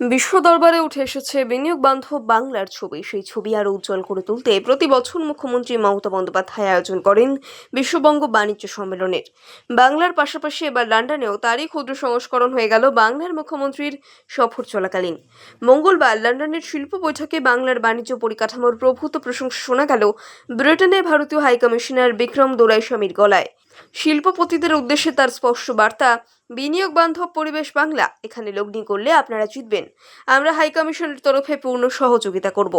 বিশ্ব দরবারে উঠে এসেছে বিনিয়োগ বান্ধব বাংলার ছবি। সেই ছবি আরও উজ্জ্বল করে তুলতে প্রতি বছর মুখ্যমন্ত্রী মমতা বন্দ্যোপাধ্যায় আয়োজন করেন বিশ্ববঙ্গ বাণিজ্য সম্মেলনের। বাংলার পাশাপাশি এবার লন্ডনেও তারই ক্ষুদ্র সংস্করণ হয়ে গেল বাংলার মুখ্যমন্ত্রীর সফর চলাকালীন। মঙ্গলবার লন্ডনের শিল্প বৈঠকে বাংলার বাণিজ্য পরিকাঠামোর প্রভূত প্রশংসা শোনা গেল ব্রিটেনে ভারতীয় হাইকমিশনার বিক্রম দোরাইস্বামীর গলায়। শিল্পপতিদের উদ্দেশ্যে তার স্পষ্ট বার্তা, বিনিয়োগ বান্ধব পরিবেশ বাংলা। এখানে লগ্নি করলে আপনারা জিতবেন। আমরা হাইকমিশনের তরফে পূর্ণ সহযোগিতা করব।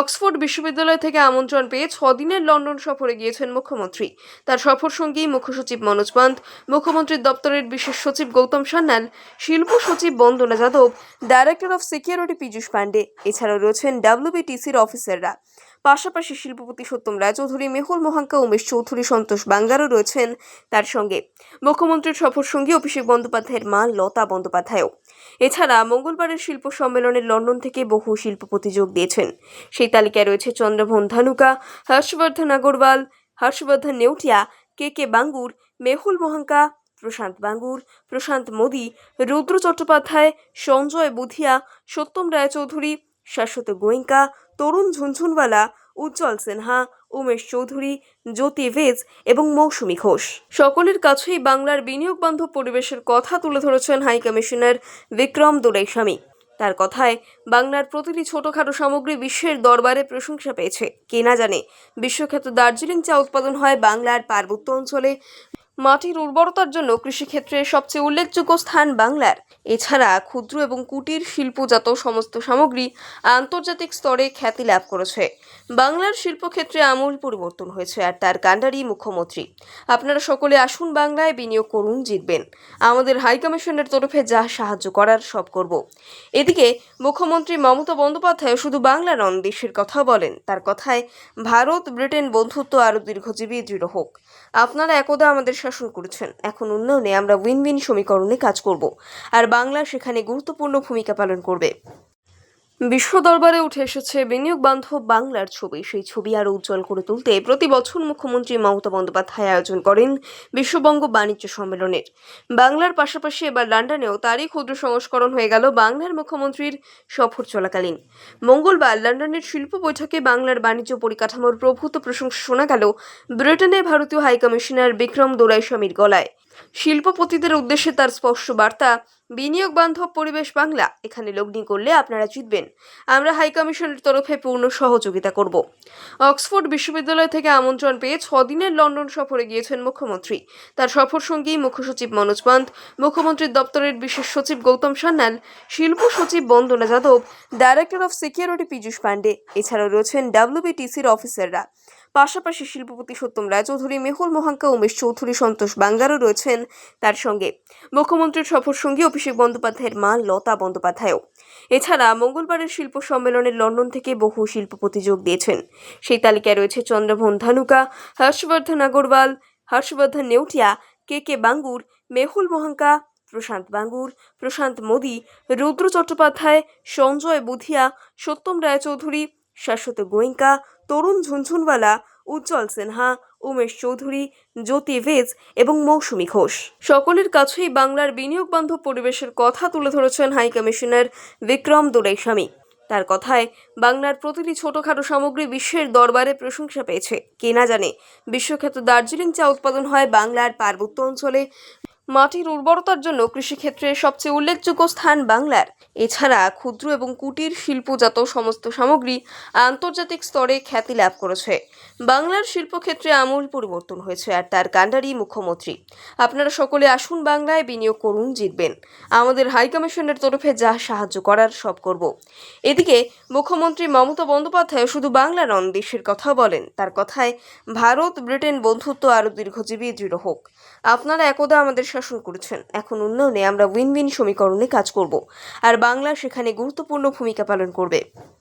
অক্সফোর্ড বিশ্ববিদ্যালয় থেকে আমন্ত্রণ পেয়ে ছদিনের লন্ডন সফরে গিয়েছেন মুখ্যমন্ত্রী। তার সফর সঙ্গী মুখ্য সচিব মনোজ পান্ত, মুখ্যমন্ত্রীর দপ্তরের বিশেষ সচিব গৌতম সান্যাল, শিল্প সচিব Bandana Yadav, director of security Piyush Pandey এছাড়াও রয়েছেন ডাব্লিউবিটিসির অফিসাররা। পাশাপাশি শিল্পপতি সত্যম রায়চৌধুরী, মেহুল মহাঙ্কা, উমেশ চৌধুরী, সন্তোষ বাঙ্গারও রয়েছেন তার সঙ্গে। মুখ্যমন্ত্রীর সফর সঙ্গী অভিষেক বন্দ্যোপাধ্যায়ের মা লতা বন্দ্যোপাধ্যায়ও। এছাড়া মঙ্গলবারের শিল্প সম্মেলনে লন্ডন থেকে বহু শিল্পপতি যোগ দিয়েছেন। সেই তালিকায় রয়েছে Chandrabhan Dhanuka, Harshavardhan Agarwal, Harshavardhan Neotia, K K Bangur, Mehul Mohanka, Prashant Bangur, Prashant Modi, Rudra Chattopadhyay, Sanjay Budhia, Satyam Roychowdhury Shashwat Goenka, Tarun Jhunjhunwala, Ujjwal Sinha, Umesh Chowdhury, Jyoti veg এবং মৌসুমী ঘোষ। সকলের কাছেই বাংলার বিনিয়োগ বান্ধব পরিবেশের কথা তুলে ধরেছেন হাই কমিশনার বিক্রম দোরাইস্বামী তার কথায়, বাংলার প্রতিটি ছোটখাটো সামগ্রী বিশ্বের দরবারে প্রশংসা পেয়েছে। কে না জানে, বিশ্বখ্যাত দার্জিলিং চা উৎপাদন হয় বাংলার পার্বত্য অঞ্চলে। মাটির উর্বরতার জন্য কৃষিক্ষেত্রে সবচেয়ে উল্লেখযোগ্য স্থান বাংলার। এছাড়া ক্ষুদ্র এবং কুটির শিল্পজাত সমস্ত সামগ্রী আন্তর্জাতিক স্তরে খ্যাতি লাভ করেছে। বাংলার শিল্পক্ষেত্রে আমূল পরিবর্তন হয়েছে আর তার কাণ্ডারি মুখ্যমন্ত্রী। আপনারা সকলে আসুন বাংলায়, বিনিয়োগ করুন, জিতবেন। আমাদের হাইকমিশনের তরফে যা সাহায্য করার সব করব। এদিকে মুখ্যমন্ত্রী মমতা বন্দ্যোপাধ্যায় শুধু বাংলা নন, দেশের কথা বলেন। তার কথায়, ভারত, ব্রিটেন বন্ধুত্ব আরও দীর্ঘজীবী, দৃঢ় হোক। আপনারা একদা আমাদের শাসন করেছেন। এখন উন্নয়নে আমরা উইন উইন সমীকরণে কাজ করব। আর বাংলা সেখানে গুরুত্বপূর্ণ ভূমিকা পালন করবে। বিশ্ব দরবারে উঠে এসেছে বিনিয়োগ বান্ধব বাংলার ছবি। সেই ছবি আরও উজ্জ্বল করে তুলতে প্রতি বছর মুখ্যমন্ত্রী মমতা বন্দ্যোপাধ্যায় আয়োজন করেন বিশ্ববঙ্গ বাণিজ্য সম্মেলনের। বাংলার পাশাপাশি এবার লন্ডনেও তারই ক্ষুদ্র সংস্করণ হয়ে গেল বাংলার মুখ্যমন্ত্রীর সফর চলাকালীন। মঙ্গলবার লন্ডনের শিল্প বৈঠকে বাংলার বাণিজ্য পরিকাঠামোর প্রভূত প্রশংসা শোনা গেল ব্রিটেনে ভারতীয় হাইকমিশনার বিক্রম দোরাইস্বামীর গলায়। শিল্পপতিদের উদ্দেশ্যে তার স্পষ্ট বার্তা, বিনিয়োগ বান্ধব পরিবেশ বাংলা। এখানে লগ্নি করলে আপনারা জিতবেন। আমরা হাইকমিশনের তরফে পূর্ণ সহযোগিতা করব। অক্সফোর্ড বিশ্ববিদ্যালয় থেকে আমন্ত্রণ পেয়ে ছদিনের লন্ডন সফরে গিয়েছেন মুখ্যমন্ত্রী। তার সফর সঙ্গী মুখ্য সচিব মনোজ পান্ত, মুখ্যমন্ত্রীর দপ্তরের বিশেষ সচিব গৌতম সান্যাল, শিল্প সচিব Bandana Yadav, director of security Piyush Pandey এছাড়াও রয়েছেন ডাব্লিউবিটিসির অফিসাররা। পাশাপাশি শিল্পপতি সত্যম রায়চৌধুরী, মেহুল মহাঙ্কা, উমেশ চৌধুরী, সন্তোষ বাঙ্গারও রয়েছেন তার সঙ্গে। মুখ্যমন্ত্রীর সফর সঙ্গী অভিষেক বন্দ্যোপাধ্যায়ের মা লতা বন্দ্যোপাধ্যায়ও। এছাড়া মঙ্গলবারের শিল্প সম্মেলনে লন্ডন থেকে বহু শিল্পপতি যোগ দিয়েছেন। সেই তালিকায় রয়েছে Chandrabhan Dhanuka, Harshavardhan Agarwal, Harshavardhan Neotia, K K Bangur, Mehul Mohanka, Prashant Bangur, Prashant Modi, Rudra Chattopadhyay, Sanjay Budhia, Satyam Roychowdhury, Shashwat Goenka Tarun Jhunjhunwala, Ujjwal Sinha, Umesh Chowdhury, Jyoti veg এবং মৌসুমী ঘোষ। সকলের কাছেই বাংলার বিনিয়োগ বান্ধব পরিবেশের কথা তুলে ধরেছেন হাই কমিশনার বিক্রম দোরাইস্বামী তার কথায়, বাংলার প্রতিটি ছোটখাটো সামগ্রী বিশ্বের দরবারে প্রশংসা পেয়েছে। কে না জানে, বিশ্বখ্যাত দার্জিলিং চা উৎপাদন হয় বাংলার পার্বত্য অঞ্চলে। মাটির উর্বরতার জন্য কৃষিক্ষেত্রে সবচেয়ে উল্লেখযোগ্য স্থান বাংলার। এছাড়া ক্ষুদ্র এবং কুটির শিল্পজাত সমস্ত সামগ্রী আন্তর্জাতিক স্তরে খ্যাতি লাভ করেছে। বাংলার শিল্পক্ষেত্রে আমূল পরিবর্তন হয়েছে আর তার কাণ্ডারি মুখ্যমন্ত্রী। আপনারা সকলে আসুন বাংলায় বিনিয়োগ করুন, জিতবেন। আমাদের হাইকমিশনের তরফে যা সাহায্য করার সব করব। এদিকে মুখ্যমন্ত্রী মমতা বন্দ্যোপাধ্যায় শুধু বাংলা নন, দেশের কথা বলেন। তার কথায়, ভারত, ব্রিটেন বন্ধুত্ব আরও দীর্ঘজীবী, দৃঢ় হোক। আপনারা একদা আমাদের শাসন করেছেন। এখন উন্নয়নে আমরা উইন উইন সমীকরণে কাজ করব। আর বাংলা সেখানে গুরুত্বপূর্ণ ভূমিকা পালন করবে।